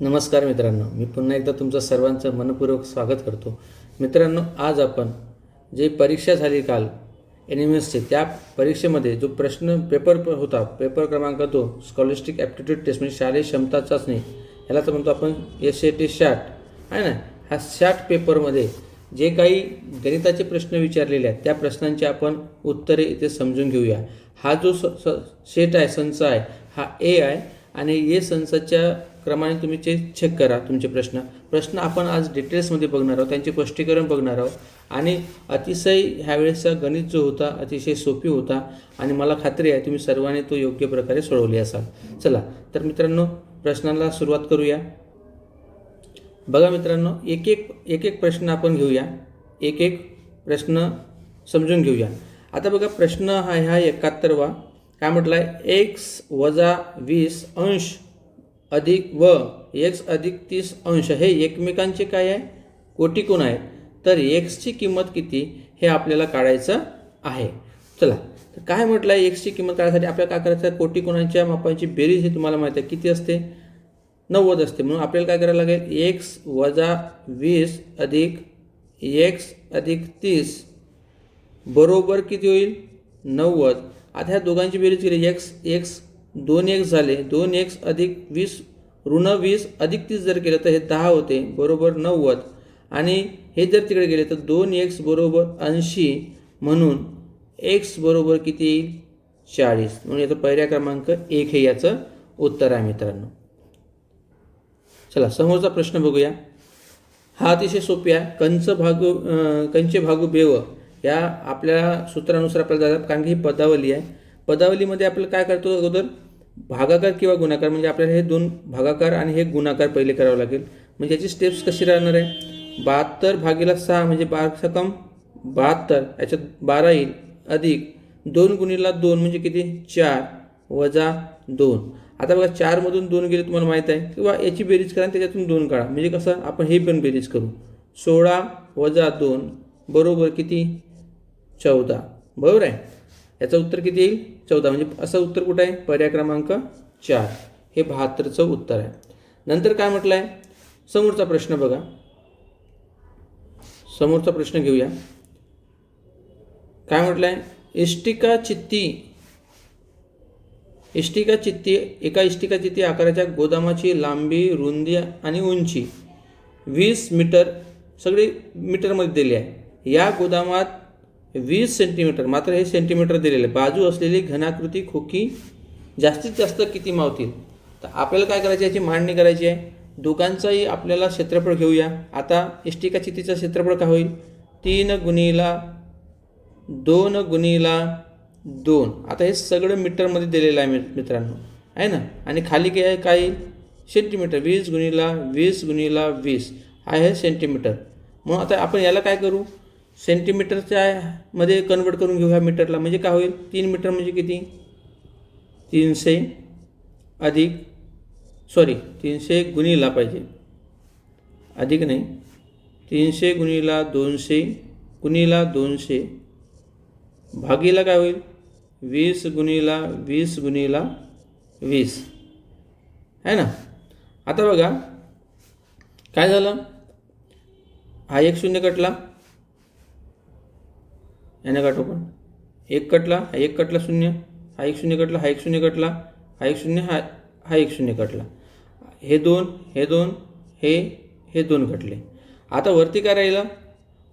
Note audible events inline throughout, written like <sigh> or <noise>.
नमस्कार मित्रांनो मी पुन्हा एकदा तुमचं सर्वांचं मनपूर्वक स्वागत करतो. मित्रांनो आज आपण जे परीक्षा झाली काल एन एम एसचे त्या परीक्षेमध्ये जो प्रश्न पेपर होता पेपर क्रमांक तो स्कॉलिस्टिक ॲप्टिट्यूड टेस्ट म्हणजे शालेय क्षमता चाचणी ह्याला तर म्हणतो आपण एस ए टी शॅट आहे ना? ह्या शॅट पेपरमध्ये जे काही गणिताचे प्रश्न विचारलेले आहेत त्या प्रश्नांची आपण उत्तरे इथे समजून घेऊया. हा जो स स सेट आहे संच आहे हा ए आहे आणि ए संचाच्या क्रमाने तुम्ही ते चेक करा तुमचे प्रश्न. प्रश्न आपण आज डिटेल्समध्ये बघणार आहोत त्यांचे स्पष्टीकरण बघणार आहोत. आणि अतिशय ह्यावेळेसचा गणित जो होता अतिशय सोपी होता आणि मला खात्री आहे तुम्ही सर्वांनी तो योग्य प्रकारे सोडवले असाल. चला तर मित्रांनो प्रश्नाला सुरुवात करूया. बघा मित्रांनो एक एक एक एक प्रश्न आपण घेऊया. एक एक प्रश्न समजून घेऊया. आता बघा प्रश्न हा ह्या एकाहत्तरवा. काय म्हटला आहे एक्स वजा वीस अंश अधिक व एक्स अधिक तीस अंश हे एकमेकांचे काय आहे? कोटिकोण आहे. तर एक्सची किंमत किती हे आपल्याला काढायचं आहे. चला तर काय म्हटलं आहे एक्सची किंमत काढायसाठी? आपल्याला काय करायचं आहे? कोटिकोणांच्या मापांची बेरीज हे तुम्हाला माहिती आहे. किती असते? नव्वद असते. म्हणून आपल्याला काय करायला लागेल? एक्स वजा वीस अधिक एक्स अधिक तीस बरोबर किती होईल? नव्वद. आता ह्या दोघांची बेरीज केली. एक्स एक्स दोन एक्स झाले दोन एक्स अधिक वीस ऋण वीस अधिक तीस जर केलं तर हे दहा होते बरोबर नव्वद. आणि हे जर तिकडे गेले तर दोन एक्स बरोबर ऐंशी म्हणून एक्स बरोबर किती येईल? चाळीस. म्हणून याचा पहिल्या क्रमांक एक हे याचं उत्तर आहे मित्रांनो. चला समोरचा प्रश्न बघूया. हा अतिशय सोपी आहे. कंच भागू कंचे भागू बेव या आपल्या सूत्रानुसार आपल्याला जातात कारण की ही पदावली आहे. पदावलीमध्ये आपल्याला काय करतो अगोदर? भागाकार किंवा गुणाकार म्हणजे आपल्याला हे दोन भागाकार आणि हे गुणाकार पहिले करावं लागेल. म्हणजे याची स्टेप्स कशी राहणार आहे? बहात्तर भागीला सहा म्हणजे बारा सकम बहात्तर याच्यात बारा येईल अधिक दोन गुणीला दोन म्हणजे किती? चार वजा दोन. आता बघा चारमधून दोन गेले तुम्हाला माहीत आहे. किंवा याची बेरीज करा आणि त्याच्यातून दोन काढा. म्हणजे कसं? आपण हे पण बेरीज करू. सोळा वजा दोन बरोबर किती? चौदा. बरोबर आहे? याचं उत्तर किती येईल? चौदा. म्हणजे असं उत्तर कुठं आहे? पर्याय क्रमांक चार. हे बहात्तरचं उत्तर आहे. नंतर काय म्हटलं आहे समोरचा प्रश्न बघा. समोरचा प्रश्न घेऊया. काय म्हटलं आहे इष्टिका चित्ती. इष्टिका चित्ती एका इष्टिका चित्ती आकाराच्या गोदामाची लांबी रुंदी आणि उंची. वीस मीटर सगळी मीटरमध्ये दिली आहे. या गोदामात वीस सेंटीमीटर मात्र हे सेंटीमीटर दिलेलं. आहे बाजू असलेली घनाकृती खोकी जास्तीत जास्त किती मावतील? तर आपल्याला काय करायची याची मांडणी करायची आहे. दोघांचाही आपल्याला क्षेत्रफळ घेऊया. आता इष्टिका चितीचं क्षेत्रफळ काय होईल? तीन गुणीला दोन गुणीला दोन. आता हे सगळं मीटरमध्ये दिलेलं आहे मित्रांनो. आहे ना? आणि खाली काय आहे? काय सेंटीमीटर वीस गुणीला वीस गुणीला वीस. हा आहे सेंटीमीटर मग आता आपण याला काय करू? सेंटीमीटरच्या मध्ये कन्वर्ट करून घेऊ ह्या मीटरला. म्हणजे काय होईल? तीन मीटर म्हणजे किती? तीनशे अधिक सॉरी तीनशे गुणीला पाहिजे. अधिक नाही. तीनशे गुणीला दोनशे गुणीला दोनशे. भागीला काय होईल? वीस गुणीला वीस गुणीला वीस. आहे ना? आता बघा काय झालं? हा एक शून्य कटला. याने काटू पण एक कटला हा एक कटला शून्य हा एक शून्य कटला हा एक शून्य कटला हा एक शून्य हा हा एक शून्य कटला. हे दोन हे दोन हे हे दोन कटले. आता वरती काय राहिलं?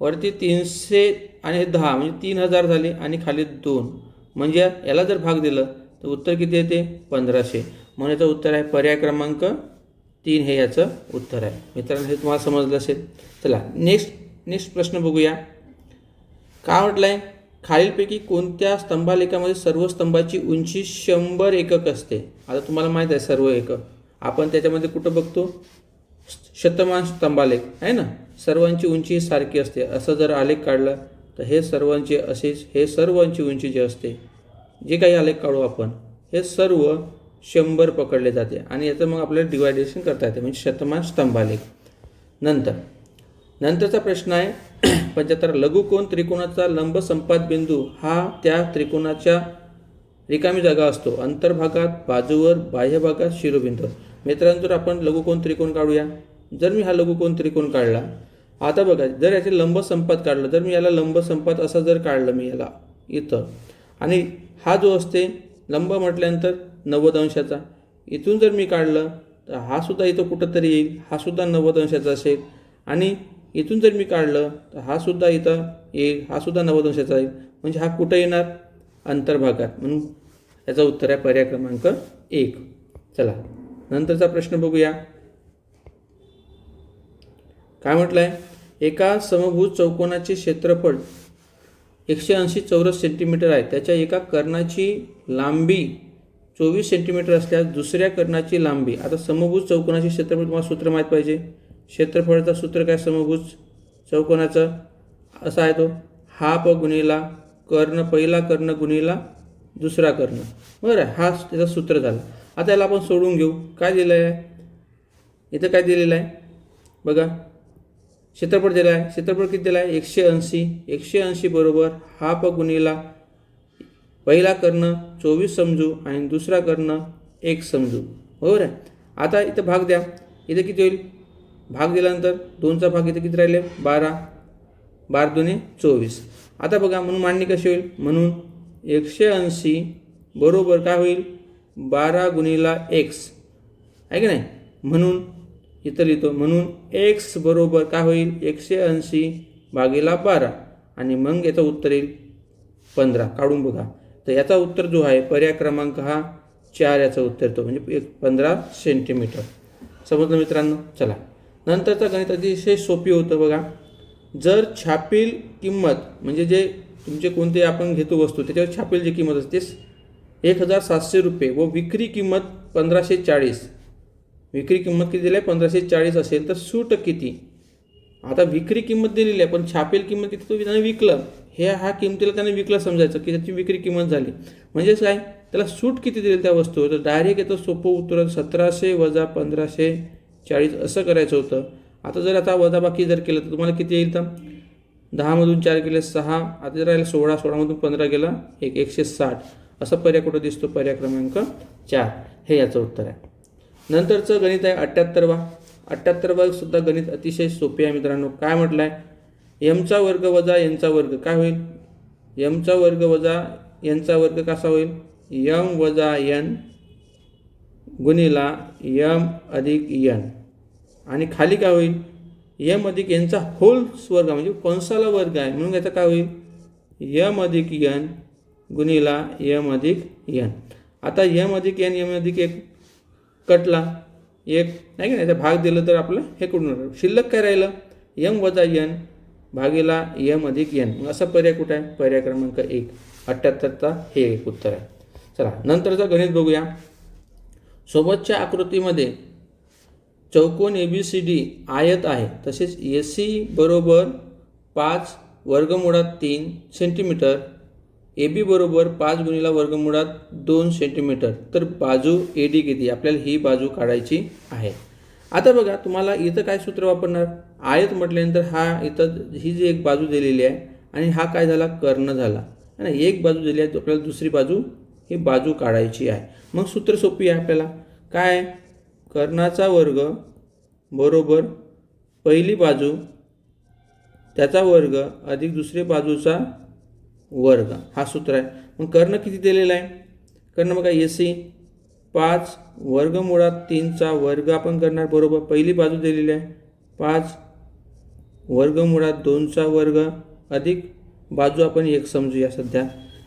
वरती तीनशे आणि हे दहा म्हणजे तीन हजार झाले आणि खाली दोन. म्हणजे याला जर भाग दिलं तर उत्तर किती येते? पंधराशे. म्हणून याचं उत्तर आहे पर्याय क्रमांक तीन हे याचं उत्तर आहे. मित्रांनो हे तुम्हाला समजलं असेल. चला नेक्स्ट नेक्स्ट प्रश्न बघूया. काय म्हटलं आहे खालीलपैकी कोणत्या स्तंभालेखामध्ये सर्व स्तंभाची उंची शंभर एकक असते? आता तुम्हाला माहीत आहे सर्व एकक. आपण त्याच्यामध्ये कुठं बघतो? शतमान स्तंभालेख आहे ना? सर्वांची उंची ही सारखी असते. असं जर आलेख काढला तर हे सर्वांची असेच हे सर्वांची उंची जी असते जे काही आलेख काढू आपण हे सर्व शंभर पकडले जाते आणि याचं मग आपल्याला डिवायडेशन करता येते म्हणजे शतमान स्तंभालेख. नंतर नंतरचा प्रश्न आहे <clears throat> पंच्याहत्तर. लघुकोन त्रिकोणाचा लंब संपात बिंदू. हा त्या त्रिकोणाच्या रिकामी जागा असतो. अंतर्भागात बाजूवर बाह्य भागात शिरोबिंदू. मित्रांनो जर आपण लघुकोण त्रिकोण काढूया. जर मी हा लघुकोण त्रिकोण काढला. आता बघा जर याचे लंब संपात काढलं जर मी याला लंब संपात असा जर काढलं मी याला इथं. आणि हा जो असते लंब म्हटल्यानंतर नव्वद अंशाचा. इथून जर मी काढलं तर हा सुद्धा इथं कुठंतरी येईल. हा सुद्धा नव्वद अंशाचा असेल. आणि इथून जर मी काढलं तर हा सुद्धा इथं येईल हा सुद्धा नव्वद येईल म्हणजे हा कुठं येणार? अंतर्भागात म्हणून याचं उत्तर आहे पर्याय क्रमांक एक. चला नंतरचा प्रश्न बघूया. काय म्हटलं आहे एका समभूज चौकोनाचे क्षेत्रफळ एकशे ऐंशी चौरस सेंटीमीटर आहे. त्याच्या एका कर्णाची लांबी चोवीस सेंटीमीटर असल्यास दुसऱ्या कर्णाची लांबी. आता समभूज चौकोनाचे क्षेत्रफळ तुम्हाला सूत्र माहीत पाहिजे. क्षेत्रफळाचं सूत्र काय समभुज? चौकोनाचं? असा आहे तो. हा प गुणिला कर्ण पहिला कर्ण गुणिला दुसरा कर्ण. बरं आहे हा त्याचं सूत्र झालं. आता याला आपण सोडून घेऊ. काय दिलं आहे इथं काय दिलेलं आहे? बघा. क्षेत्रफळ दिलं आहे क्षेत्रफळ किती दिलं आहे एकशे ऐंशी. एकशे ऐंशी बरोबर हा प गुणिला पहिला कर्ण चोवीस समजू आणि दुसरा कर्ण एक समजू. बरोबर आहे? आता इथं भाग द्या. इथं किती होईल? भाग दिल्यानंतर दोनचा भाग इथे किती राहिले? बारा. बारा दोन्ही चोवीस. आता बघा म्हणून मांडणी कशी होईल? म्हणून एकशे ऐंशी बरोबर काय होईल? बारा गुणिला एक्स. आहे की नाही? म्हणून इथं लिहितो म्हणून एक्स बरोबर काय होईल? एकशे ऐंशी भागीला बारा. आणि मग याचं उत्तर येईल पंधरा. काढून बघा. तर याचा उत्तर जो आहे पर्याय क्रमांक हा चार याचा उत्तर येतो. म्हणजे एक पंधरा सेंटीमीटर. समजलं मित्रांनो? चला. नंतरचं गणित अतिशय सोपी होतं बघा. जर छापील किंमत म्हणजे जे तुमचे कोणते आपण घेतो वस्तू त्याच्यावर छापील जी किंमत असते एक हजार सातशे रुपये व विक्री किंमत पंधराशे चाळीस. विक्री किंमत किती दिली आहे? पंधराशे चाळीस असेल तर सूट किती? आता विक्री किंमत दिलेली आहे पण छापेल किंमत किती तो त्याने विकलं. हे हा किंमतीला त्याने विकलं समजायचं की त्याची विक्री किंमत झाली. म्हणजेच काय? त्याला सूट किती दिली त्या वस्तूवर? तर डायरेक्ट येतं सोपं उत्तर सतराशे वजा पंधराशे चाळीस असं करायचं होतं. आता जर आता वजाबाकी जर केलं तर तुम्हाला किती येईल तर? दहामधून चार गेले सहा आता जर राहिलं सोळा सोळामधून पंधरा गेला एक एकशे साठ. असं पर्याय कुठं दिसतो? पर्याय क्रमांक चार. हे याचं उत्तर आहे. नंतरचं गणित आहे अठ्ठ्याहत्तरवा अठ्ठ्याहत्तरवा सुद्धा गणित अतिशय सोपे आहे मित्रांनो. काय म्हटलं आहे यमचा वर्ग वजा यांचा वर्ग काय होईल? यमचा वर्ग वजा यांचा वर्ग कसा होईल? यम वजा यन गुणिला यम अधिक यन. आणि खाली काय होईल? यम अधिक यनचा होल वर्ग म्हणजे कंसाला वर्ग आहे. म्हणून याचा काय होईल? यम अधिक यन गुणिला यम अधिक यन. आता यम अधिक यन यम अधिक एक कटला. एक नाही की? नाही याचा भाग दिलं तर आपलं हे कुठून शिल्लक काय राहिलं? यम वजा यन भागीला यम अधिक यन. मग असा पर्याय कुठं आहे? पर्याय क्रमांक एक. अठ्ठ्याहत्तरचा हे एक उत्तर आहे. चला नंतरचा गणित बघूया. सोबतच्या आकृतीमध्ये चौकोन ए बी सी डी आयत आहे. तसेच ए सी बरोबर पाच वर्गमुळात तीन सेंटीमीटर ए बी बरोबर पाच गुणिला वर्गमुळात दोन सेंटीमीटर. तर बाजू ए डी किती? आपल्याला ही बाजू काढायची आहे. आता बघा तुम्हाला इथं काय सूत्र वापरणार? आयत म्हटल्यानंतर हा इथं ही जी एक बाजू दिलेली आहे आणि हा काय झाला? कर्ण झाला. आणि एक बाजू दिली आहे आपल्याला दुसरी बाजू ही बाजू काढायची आहे. मग सूत्र सोपी आहे आपल्याला. काय? कर्णाचा वर्ग बरोबर पहिली बाजू त्याचा वर्ग अधिक दुसरी बाजूचा वर्ग. हा सूत्र आहे. मग कर्ण किती दिलेला आहे? कर्ण बघा ए सी पाच वर्गमुळात तीनचा वर्ग आपण करणार बरोबर. पहिली बाजू दिलेली आहे. पाच वर्गमुळात दोनचा वर्ग अधिक बाजू आपण एक समजूया सध्या.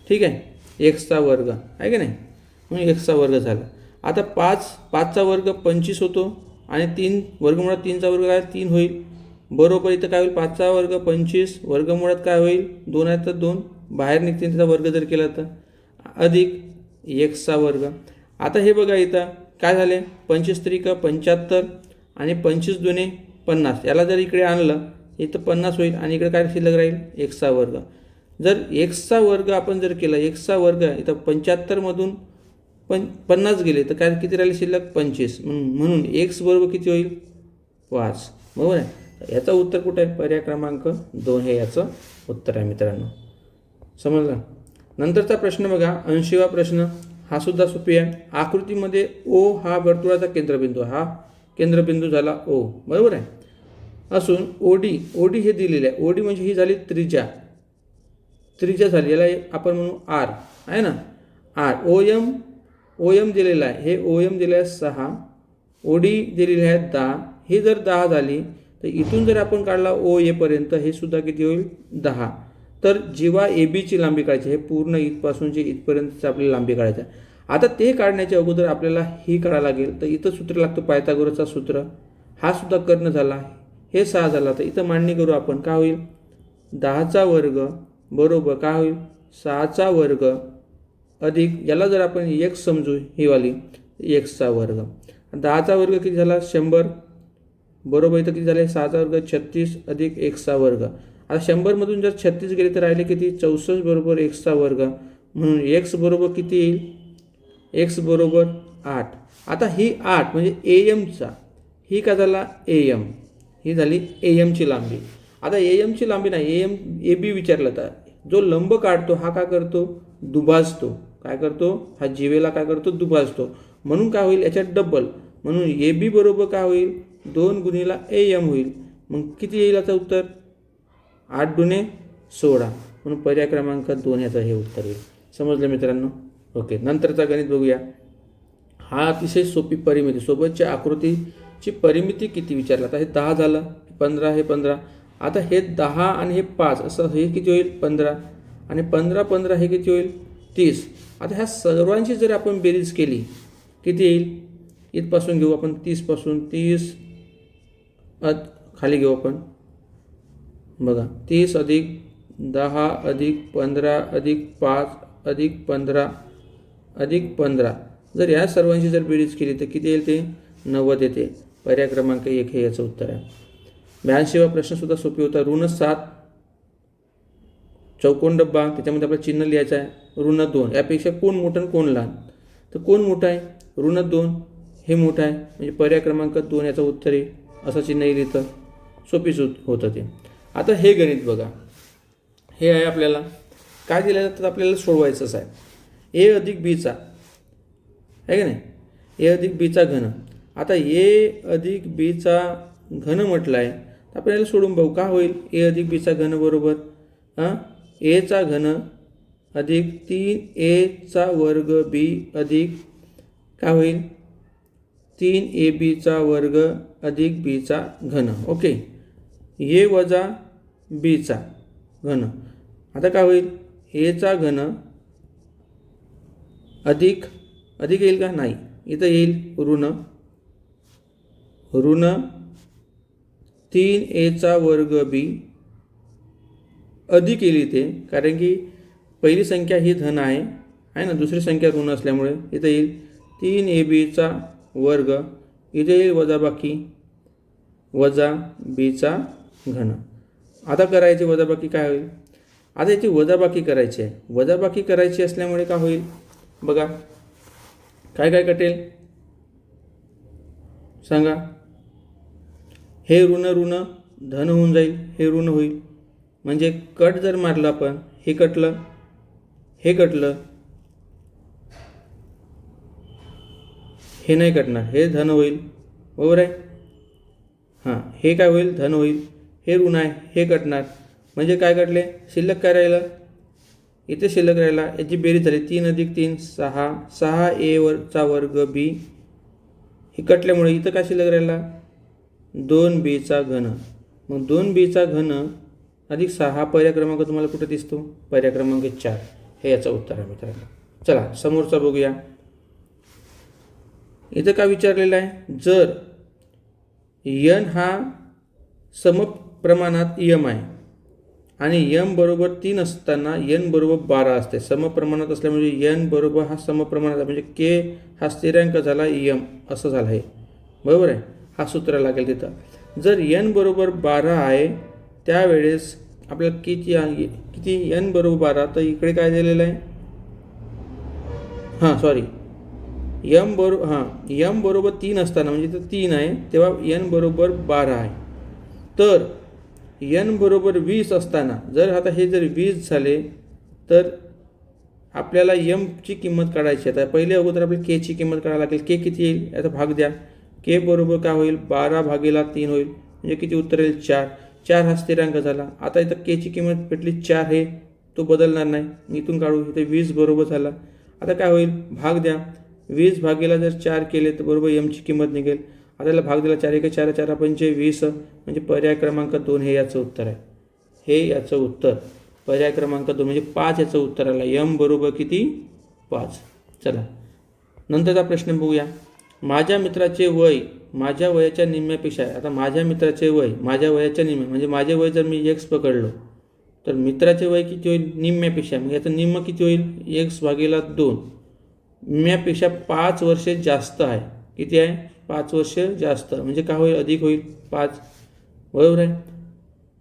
ठीक आहे? एक्सचा वर्ग आहे की नाही? म्हणून एक्सचा वर्ग झाला. आता पाच पाचचा वर्ग पंचवीस होतो आणि तीन वर्गमुळात तीनचा वर्ग काय तीन होईल. बरोबर इथं काय होईल? पाचचा वर्ग पंचवीस वर्गमुळात काय होईल? दोन आहेत तर दोन बाहेर निघतील त्याचा वर्ग जर केला तर. अधिक एक्सचा वर्ग. आता हे बघा इथं काय झाले? पंचवीस त्रिक पंच्याहत्तर आणि पंचवीस दोन्ही पन्नास. याला जर इकडे आणलं इथं पन्नास होईल आणि इकडे काय शिल्लक राहील? एक्सचा वर्ग. जर एक्सचा वर्ग आपण जर केला एक्सचा वर्ग इथं पंच्याहत्तरमधून पण पन्नास गेले तर काय किती राहिले शिल्लक? पंचवीस. म्हणून एक्स बरोबर किती होईल? पाच. बरोबर आहे? याचं उत्तर कुठं आहे? पर्याय क्रमांक दोन हे याचं उत्तर आहे मित्रांनो. समजलं? नंतरचा प्रश्न बघा ऐंशीवा प्रश्न. हा सुद्धा सोपी आहे. आकृतीमध्ये ओ हा वर्तुळाचा केंद्रबिंदू हा केंद्रबिंदू झाला ओ बरोबर आहे? असून ओडी ओडी हे दिलेले आहे. ओडी म्हणजे ही झाली त्रिज्या. त्रिज्या झाली. याला आपण म्हणू आर आहे ना? R O M O M दिलेलं आहे. हे ओ एम दिले आहे सहा. ओ डी दिलेली आहे दहा. ही जर दहा झाली तर इथून जर आपण काढला ओ एपर्यंत हे सुद्धा किती होईल? दहा. तर जेव्हा ए बीची लांबी काढायची. हे पूर्ण इथपासूनची इथपर्यंतची आपली लांबी काढायची आहे. आता ते काढण्याच्या अगोदर आपल्याला ही काढावं लागेल. तर इथं सूत्र लागतं. पायथागोरसचा सूत्र. हा सुद्धा कर्ण झाला. हे सहा झाला. तर इथं मांडणी करू आपण. काय होईल? दहाचा वर्ग बरोबर काय होईल? सहाचा वर्ग अधिक याला जर आपण एक्स समजू ही वाली एक्सचा वर्ग. दहाचा वर्ग किती झाला? शंभर. बरोबर इथं किती झाले? सहाचा वर्ग छत्तीस अधिक एक्सचा वर्ग. आता शंभरमधून जर छत्तीस गेले तर राहिले किती? चौसष्ट बरोबर एक्सचा वर्ग. म्हणून एक्स बरोबर किती येईल? एक्स बरोबर आठ. आता ही आठ म्हणजे ए एमचा ही का झाला? ए एम ही झाली ए एमची लांबी. आता ए एमची लांबी नाही. ए एम ए बी विचारलं तर. जो लंब काढतो हा काय करतो? दुभाजतो. काय करतो? हा जीवेला काय करतो? दुभाजतो. म्हणून काय होईल? याच्यात डब्बल म्हणून ए बी बरोबर काय होईल? दोन गुणीला ए एम होईल. मग किती येईल याचं उत्तर? आठ गुणे सोळा. म्हणून पर्याय क्रमांक दोन याचं हे उत्तर येईल. समजलं मित्रांनो? ओके. नंतरचा गणित बघूया. हा अतिशय सोपी परिमिती. सोबतच्या आकृतीची परिमिती किती विचारला? आता हे दहा झालं. पंधरा हे पंधरा. आता हे दहा आणि हे पाच असं हे किती होईल? पंधरा. आणि पंधरा पंधरा हे किती होईल? तीस. आता ह्या सर्वांची जर आपण बेरीज केली किती येईल? इथपासून घेऊ आपण तीसपासून. तीस अद खाली घेऊ आपण. बघा तीस अधिक दहा अधिक पंधरा अधिक पाच अधिक पंधरा अधिक पंधरा. जर या सर्वांची जर बेरीज केली तर किती येईल ते? नव्वद येते. पर्याय क्रमांक एक हे याचं उत्तर आहे. ब्याऐंशीवा प्रश्नसुद्धा सोपी होता. ऋण सात. चौकोन डब्बा. त्याच्यामध्ये आपलं चिन्ह लिहायचं आहे. ऋण दोन. यापेक्षा कोण मोठं आणि कोण लहान? तर कोण मोठं आहे? ऋण दोन. हे मोठं आहे. म्हणजे पर्याय क्रमांक दोन याचं उत्तर आहे. असं चिन्ह येईल इथं. सोपीच होतं ते. आता हे गणित बघा. हे आहे आपल्याला. काय दिलेलं तर आपल्याला सोडवायचंच आहे. ए अधिक बीचा आहे का नाही? ए अधिक बीचा घन. आता ए अधिक बीचा घन म्हटलं आहे. आपल्याला सोडून बघू का होईल? ए अधिक बीचा घन बरोबर हां? एचा घन अधिक तीन एचा वर्ग बी अधिक काय होईल? तीन ए बीचा वर्ग अधिक बीचा घन. ओके? ए वजा बीचा घन. आता काय होईल? एचा घन अधिक अधिक येईल का? नाही. इथं येईल ऋण. ऋण तीन एचा वर्ग बी अधिक येईल इथे कारण की पहिली संख्या ही धन आहे आहे ना? दुसरी संख्या ऋण असल्यामुळे इथे येईल तीन ए बीचा वर्ग इथे येईल वजाबाकी वजा बीचा घन. आता करायची वजाबाकी काय होईल? आता याची वजाबाकी करायची आहे. वजाबाकी करायची असल्यामुळे काय होईल? बघा काय काय कटेल? सांगा. हे ऋण ऋण धन होऊन जाईल हे ऋण होईल. म्हणजे कट जर मारलं आपण हे कटलं हे कटलं हे नाही कटणार हे धन होईल. बरोबर आहे? हां हे काय होईल? धन होईल. हे ऋण आहे हे कटणार. म्हणजे काय कटले? शिल्लक काय राहिलं? इथे शिल्लक राहिला. याची बेरीज झाली. तीन अधिक तीन सहा. सहा ए वरचा वर्ग बी. हे कटल्यामुळे इथं काय शिल्लक राहिला? दोन बीचा घन. मग दोन बीचा घन अधिक सहा हा पर्याय क्रमांक तुम्हाला कुठे दिसतो? पर्याय क्रमांक चार. हे याचं उत्तर आहे मित्रांनो. चला समोरचा बघूया. इथं काय विचारलेलं आहे? जर यन हा सम प्रमाणात यम आहे आणि यम बरोबर तीन असताना यन बरोबर बारा असते. समप्रमाणात असल्यामुळे यन बरोबर हा समप्रमाणात आहे. म्हणजे के हा स्थिरांक झाला यम असं झालं आहे. बरोबर आहे? हा सूत्र लागेल तिथं. जर यन बरोबर बारा आहे त्यावेळेस आपल्याला किती आहे किती यन बरोबर बारा? तर इकडे काय दिलेलं आहे? हां सॉरी यम बरो हां यम बरोबर तीन असताना म्हणजे तर तीन आहे तेव्हा यन बरोबर बारा आहे. तर यन बरोबर वीस असताना जर आता हे जर वीस झाले तर आपल्याला यमची किंमत काढायची आहे. आता पहिले अगोदर आपल्याला केची किंमत काढायला लागेल. के किती येईल? याचा भाग द्या. के बरोबर काय होईल? बारा भागेला तीन होईल. म्हणजे किती उत्तर येईल? चार. चार हा स्थिरांक झाला. आता इथं केची किंमत भेटली चार हे तो बदलणार नाही. इथून काढू. इथे वीस बरोबर झाला. आता काय होईल? भाग द्या. वीस भागेला जर चार केले तर बरोबर यमची किंमत निघेल. आता याला भाग दिला चार एक चार चार पंचे वीस. म्हणजे पर्याय क्रमांक दोन हे याचं उत्तर आहे. हे याचं उत्तर. पर्याय क्रमांक दोन. म्हणजे पाच याचं उत्तर आलं. यम बरोबर किती? पाच. चला. नंतरचा प्रश्न बघूया. माझ्या मित्राचे वय माझ्या वयाच्या निम्म्यापेक्षा आहे आता माझ्या मित्राचे वय माझ्या वयाच्या निम्म्या म्हणजे माझे वय जर मी एक्स पकडलो तर मित्राचे वय किती होईल? निम्म्यापेक्षा मग याचं निम्म किती होईल? एक्स भागेला दोन. निम्म्यापेक्षा पाच वर्षे जास्त आहे. किती आहे? पाच वर्ष जास्त. म्हणजे काय होईल? अधिक होईल? पाच. बरोबर आहे?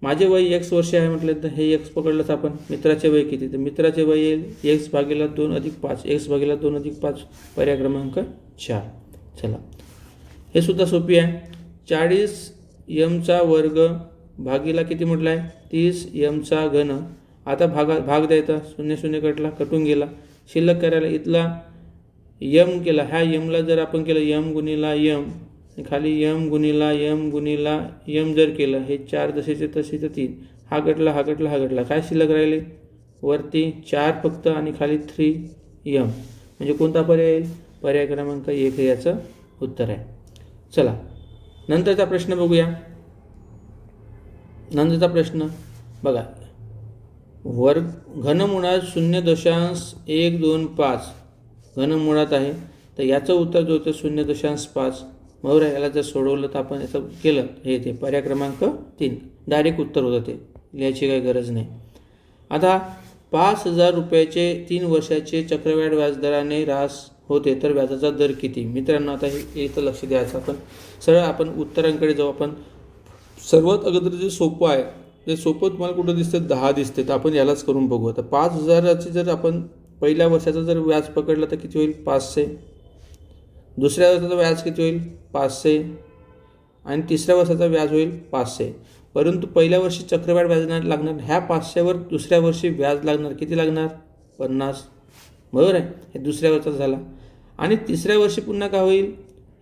माझे वय एक्स वर्ष आहे म्हटलं तर हे एक्स पकडलंच आपण. मित्राचे वय किती? तर मित्राचे वय येईल एक्स भागेला दोन अधिक पाच. एक्स भागेला दोन अधिक पाच. पर्याय क्रमांक चार. चला. हे सुद्धा सोपी आहे. चाळीस यमचा वर्ग भागीला किती म्हटला आहे तीस यमचा घन. आता भागा भाग द्यायचा. शून्य शून्य कटला कटून गेला. शिल्लक करायला इथला यम केला. ह्या यमला जर आपण केलं यम गुणिला यम खाली यम गुणिला यम गुणिला यम जर केलं हे चार जसेचे तसे तर तीन. हा गटला हा गटला हा गटला काय शिल्लक राहिले? वरती चार फक्त आणि खाली थ्री यम म्हणजे कोणता पर्याय येईल? पर्याय क्रमांक एक हे याचं उत्तर आहे. चला नंतरचा प्रश्न बघूया. नंतरचा प्रश्न बघा. वर्ग घनमुळात शून्य दशांश एक दोन पाच. घनमुळात आहे. तर याचं उत्तर जो होतं शून्य दशांश पाच. बरोबर याला जर सोडवलं तर आपण याचं केलं हे ते पर्याय क्रमांक तीन. डायरेक्ट उत्तर होतं ते. लिहायची काही गरज नाही. आता पाच हजार रुपयाचे तीन वर्षाचे चक्रवाढ व्याजदराने रास होते तर व्याजाचा दर किती? मित्रांनो आता हे इथं लक्ष द्यायचं आपण. सरळ आपण उत्तरांकडे जाऊ. आपण सर्वात अगोदर जे सोपं आहे ते सोपं तुम्हाला कुठं दिसतं दहा दिसते तर आपण यालाच करून बघू. आता पाच हजाराचे जर आपण पहिल्या वर्षाचं जर व्याज पकडलं तर किती होईल? पाचशे. दुसऱ्या वर्षाचं व्याज किती होईल? पाचशे. आणि तिसऱ्या वर्षाचा व्याज होईल? पाचशे. परंतु पहिल्या वर्षी चक्रवाढ व्याज लागणार. ह्या पाचशेवर दुसऱ्या वर्षी व्याज लागणार. किती लागणार? पन्नास. बरोबर आहे? हे दुसऱ्या वर्षाचा झाला. आणि तिसऱ्या वर्षी पुन्हा काय होईल?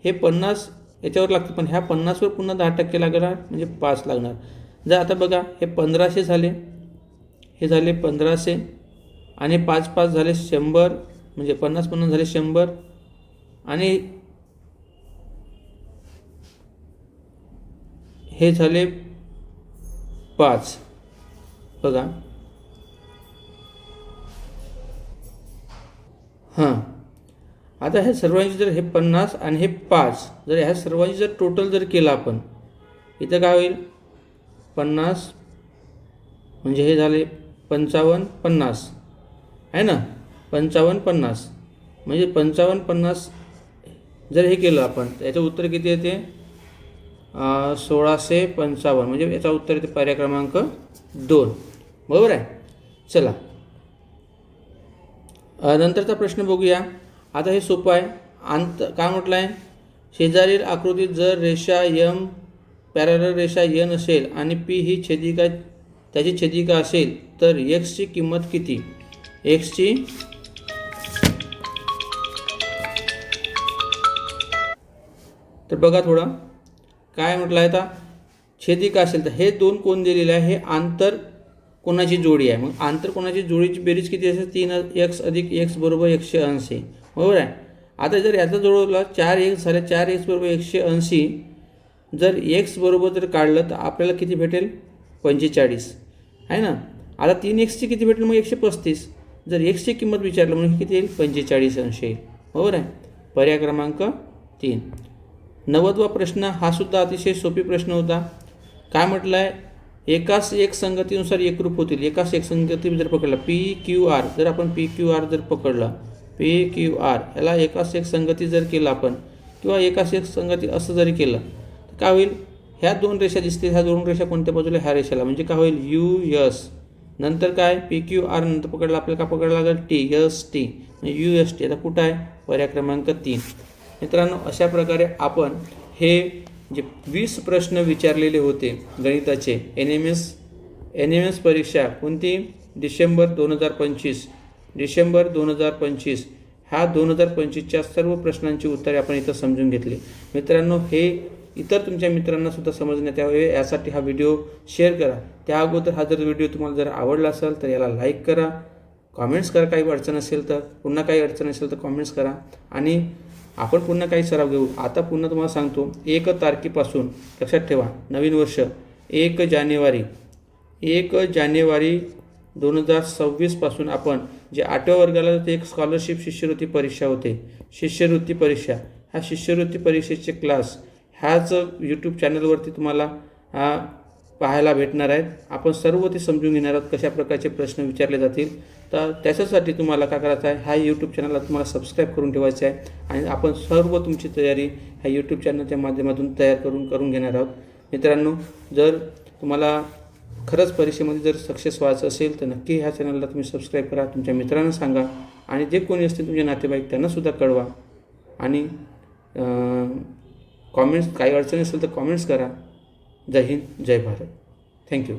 हे पन्नास याच्यावर लागतं पण ह्या पन्नासवर पुन्हा दहा टक्के लागणार म्हणजे पाच लागणार. जर आता बघा हे पंधराशे झाले. हे झाले पंधराशे आणि पाच पाच झाले शंभर म्हणजे पन्नास पन्नास झाले शंभर. आणि हे झाले पाच. बघा. हां. आता ह्या सर्वांची जर हे पन्नास आणि हे पाच जर ह्या सर्वांची जर टोटल जर केलं आपण इथं काय होईल? पन्नास म्हणजे हे झाले पंचावन्न पन्नास. आहे ना? पंचावन्न पन्नास. म्हणजे पंचावन्न पन्नास जर हे केलं आपण याचं उत्तर किती येते? सोळाशे पंचावन्न. म्हणजे याचा उत्तर येते पर्याय क्रमांक दोन. बरोबर आहे? चला. नंतरचा प्रश्न बघूया. आता हे सोपं आहे. अंत काय म्हटलं आहे शेजारील आकृतीत जर रेषा यम पॅरल रेषा यन असेल आणि पी ही छेदिका त्याची छेदिका असेल तर एक्सची किंमत किती? एक्सची तर बघा थोडं. काय म्हटलं आहे आता? छेदिका असेल तर हे दोन कोण दिलेले आहे. हे आंतर कोणाची जोडी आहे. मग आंतर कोणाची जोडीची बेरीज किती असेल? तीन एक्स अधिक एक्स बरोबर एकशे ऐंशी. बरोबर आहे? आता जर याचा जोडवला चार एक्स झाल्या चार एक्स बरोबर एकशे ऐंशी जर एक्स बरोबर जर काढलं तर आपल्याला किती भेटेल? पंचेचाळीस. आहे ना? आता तीन एक्सची किती भेटेल? मग एकशे पस्तीस. जर एक्सची किंमत विचारलं म्हणून किती येईल? पंचेचाळीस ऐंशी येईल. बरोबर आहे? पर्याय क्रमांक तीन. नव्वदवा प्रश्न हा सुद्धा अतिशय सोपी प्रश्न होता. काय म्हटलं आहे एकाच एक संगतीनुसार एकरूप होतील. एकाच एक संगती जर पकडला पी क्यू आर जर आपण पी क्यू आर जर पकडलं पी क्यू आर याला एकाच एक संगती जर केलं आपण किंवा एकाच एक संगती असं जरी केलं तर काय होईल? ह्या दोन रेषा दिसतील ह्या दोन रेषा कोणत्या बाजूला ह्या रेषाला. म्हणजे काय होईल? U yes. नंतर काय? पी क्यू आर नंतर पकडला आपल्याला काय पकडायला लागेल? T yes T. म्हणजे यू एस टी. आता कुठं आहे? पर्याय क्रमांक तीन. मित्रांनो अशा प्रकारे आपण हे जे वीस प्रश्न विचारलेले होते गणिताचे N M S N M S परीक्षा कोणती? डिसेंबर दोन हजार पंचवीस. डिसेंबर दोन हजार पंचवीस ह्या दोन हजार पंचवीसच्या सर्व प्रश्नांची उत्तरे आपण इथं समजून घेतली. मित्रांनो हे इतर तुमच्या मित्रांना सुद्धा समजण्यात यावे यासाठी हा व्हिडिओ शेअर करा. त्या अगोदर हा जर व्हिडिओ तुम्हाला जर आवडला असेल तर याला लाईक करा. कॉमेंट्स करा काही अडचण असेल तर पुन्हा काही अडचण असेल तर कॉमेंट्स करा. आणि आपण पुन्हा काही सराव घेऊ. आता पुन्हा तुम्हाला सांगतो एक तारखेपासून लक्षात ठेवा नवीन वर्ष एक जानेवारी. एक जानेवारी दोन हजार सव्वीसपासून आपण जे आठव्या वर्गाला ते एक स्कॉलरशिप शिष्यवृत्ती परीक्षा होते. शिष्यवृत्ती परीक्षा. हा शिष्यवृत्ती परीक्षेचे क्लास ह्याच यूट्यूब चॅनलवरती तुम्हाला हा पाहायला भेटणार आहेत. आपण सर्व ते समजून घेणार आहोत कशा प्रकारचे प्रश्न विचारले जातील. तर त्याच्यासाठी तुम्हाला काय करायचं आहे ह्या यूट्यूब चॅनलला तुम्हाला सबस्क्राईब करून ठेवायचं आहे आणि आपण सर्व तुमची तयारी ह्या यूट्यूब चॅनलच्या माध्यमातून तयार करून करून घेणार आहोत. मित्रांनो जर तुम्हाला खरंच परीक्षेमध्ये जर सक्सेस व्हायचं असेल तर नक्की ह्या चॅनलला तुम्ही सबस्क्राईब करा तुमच्या मित्रांना सांगा. आणि जे कोणी असतील तुमचे नातेवाईक त्यांनासुद्धा कळवा. आणि कॉमेंट्स काही अडचणी असेल तर कॉमेंट्स करा. जय हिंद जय भारत. Thank you